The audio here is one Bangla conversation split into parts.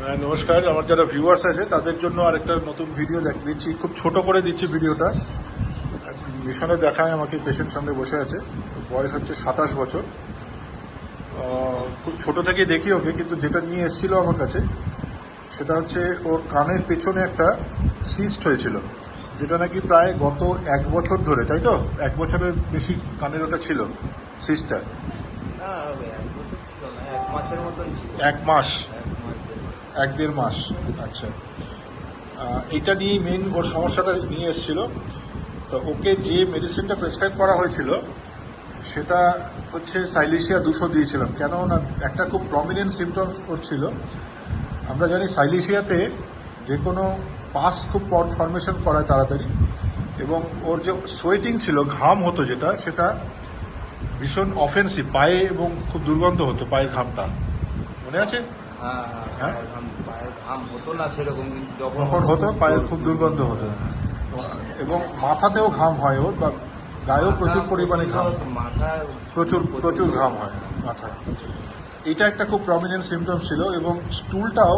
হ্যাঁ, নমস্কার। আমার যারা ভিউয়ার্স আছে তাদের জন্য আরেকটা নতুন ভিডিও দেখ দিচ্ছি। খুব ছোট করে দিচ্ছি ভিডিওটা মিশনে দেখায় আমাকে পেশেন্ট সামনে বসে আছে। বয়স হচ্ছে সাতাশ বছর। খুব ছোট থেকেই দেখি ওকে কিন্তু যেটা নিয়ে এসেছিল আমার কাছে সেটা হচ্ছে ওর কানের পেছনে একটা সিস্ট হয়েছিল যেটা নাকি প্রায় গত এক বছর ধরে তাই তো? এক বছরের বেশি কানের ওটা ছিল সিস্টটা এক মাস। এক দেড়। মাস আচ্ছা। এটা নিয়েই মেন ওর সমস্যাটা নিয়ে এসেছিল। তো ওকে যে মেডিসিনটা প্রেসক্রাইব করা হয়েছিল, সেটা হচ্ছে সাইলিশিয়া দুশো দিয়েছিলাম। কেন না একটা খুব প্রমিনেন্ট সিমটমস হচ্ছিল। আমরা জানি সাইলিশিয়াতে যে কোনো পাস খুব পট ফর্মেশন করায় তাড়াতাড়ি। এবং ওর যে সোয়েটিং ছিল, ঘাম হতো যেটা, সেটা ভীষণ অফেন্সিভ পায়ে এবং খুব দুর্গন্ধ হতো, পায়ে ঘামটা। মনে আছে? হ্যাঁ হ্যাঁ? পায়ের ঘাম হতো না সেরকম কিন্তু যখন যখন হতো পায়ের খুব দুর্গন্ধ হতো। এবং মাথাতেও ঘাম হয় ওর বা গায়েও প্রচুর পরিমাণে ঘাম। মাথায় প্রচুর প্রচুর ঘাম হয় মাথায়। এটা একটা খুব প্রমিনেন্ট সিমটম ছিল এবং স্টুলটাও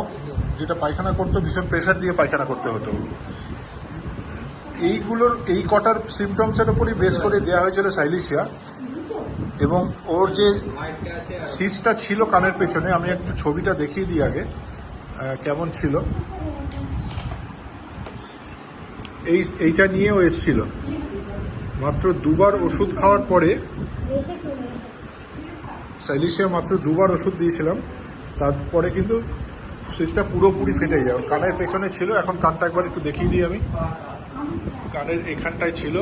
যেটা পায়খানা করতো ভীষণ প্রেশার দিয়ে পায়খানা করতে হতো। এইগুলোর এই কটার সিমটমসের উপরই বেস করে দেওয়া হয়েছিল সাইলিশিয়া এবং ওর যে সিসটা ছিল কানের পেছনে, আমি একটু ছবিটা দেখিয়ে দিই আগে কেমন ছিল। এই, এইটা নিয়েও এসছিল। মাত্র দুবার ওষুধ খাওয়ার পরে সাইলিশিয়া মাত্র দুবার ওষুধ দিয়েছিলাম। তারপরে কিন্তু সুইচটা পুরোপুরি ফেটে যায়। কানের পেছনে ছিল, এখন কানটা একবার একটু দেখিয়ে দিই আমি। কানের এখানটায় ছিল।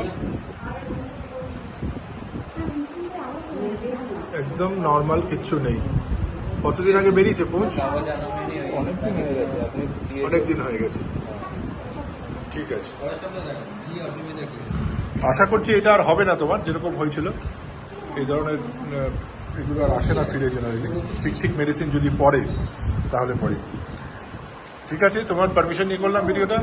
একদম নর্মাল কিচ্ছু নেই। কতদিন আগে বেরিয়েছে পৌঁছ অনেকদিন হয়ে গেছে। হয়ে ঠিক আছে। আশা করছি এটা আর হবে না তোমার, যেরকম হয়েছিল। এই ধরনের এগুলো আর আসে না ফিরে জেনারেলি ঠিক ঠিক মেডিসিন যদি পড়ে তাহলে পড়ে ঠিক আছে, তোমার পারমিশন নিয়ে করলাম ভিডিওটা